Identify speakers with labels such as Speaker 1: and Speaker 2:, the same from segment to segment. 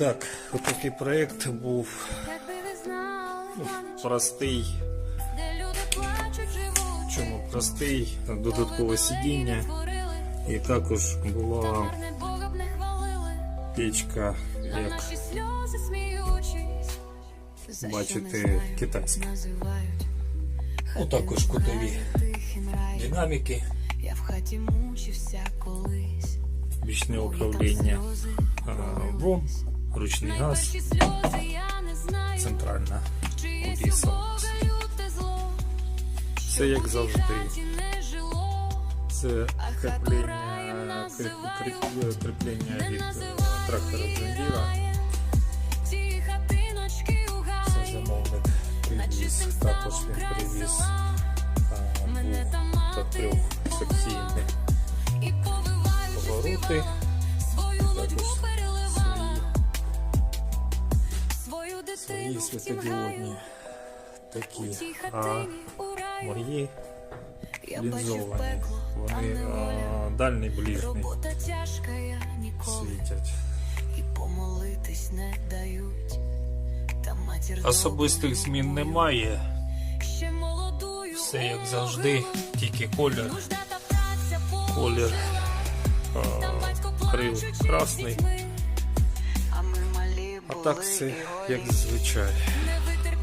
Speaker 1: Так, отакий проєкт був ну, простий. Чому? Простий, додаткове сидіння. І також була печка, як бачите, китайська. Ну, також кутові динаміки,
Speaker 2: Я в хаті мучився колись.
Speaker 1: бічне управління, а, ВОМ, ручний газ, центральна куліса. Все як завжди. Це кріплення, кріп- кріп- від е, трактора Джондіра. Це замовник привіз, також він привіз. а, був та трьохсекційні повороти, також свої світодіодні такі, а мої лінзовані. Вони а,
Speaker 2: ніколи.
Speaker 1: Світять. Особистих змін немає. Все як завжди, тільки колір. Колір а,
Speaker 2: плачуть
Speaker 1: красний,
Speaker 2: а
Speaker 1: так все як зазвичай.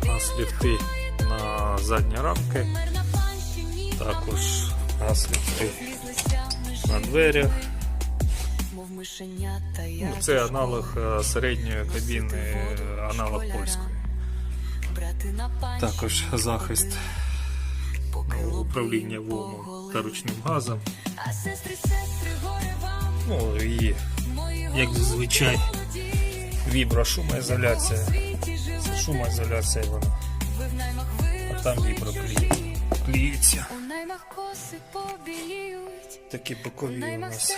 Speaker 1: У нас ліфти на задні рамки, також у нас ліфти на дверях. Ну, Це аналог е, середньої кабіни, е, аналог польської. Також захист ну, управління
Speaker 2: поголили.
Speaker 1: та ручним газом. Ну і як зазвичай
Speaker 2: Світі живете,
Speaker 1: Це шумоізоляція вона. А там віброклеїть. Кліється. Такі
Speaker 2: у
Speaker 1: бокові у нас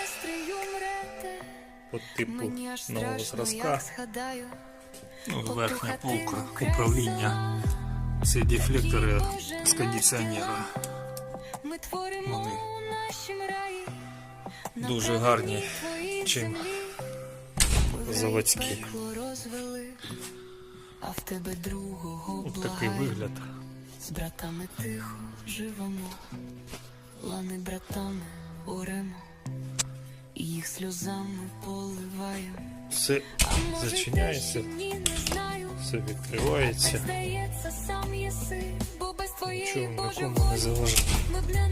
Speaker 1: по типу нового зразка. Ну, верхня полка управління. Це дефлектори з кондиціонера.
Speaker 2: Ми творимо
Speaker 1: Вони дуже гарні, чим заводські.
Speaker 2: а в тебе другого
Speaker 1: Ось такий вигляд.
Speaker 2: З братами тихо живемо, лани братами оремо, і їх сльозами поливаємо.
Speaker 1: Все зачиняється,
Speaker 2: ні, не знаю.
Speaker 1: все відкривається.
Speaker 2: Здається, сам єси, бо без твоєї
Speaker 1: Нічого
Speaker 2: Боже
Speaker 1: нікому не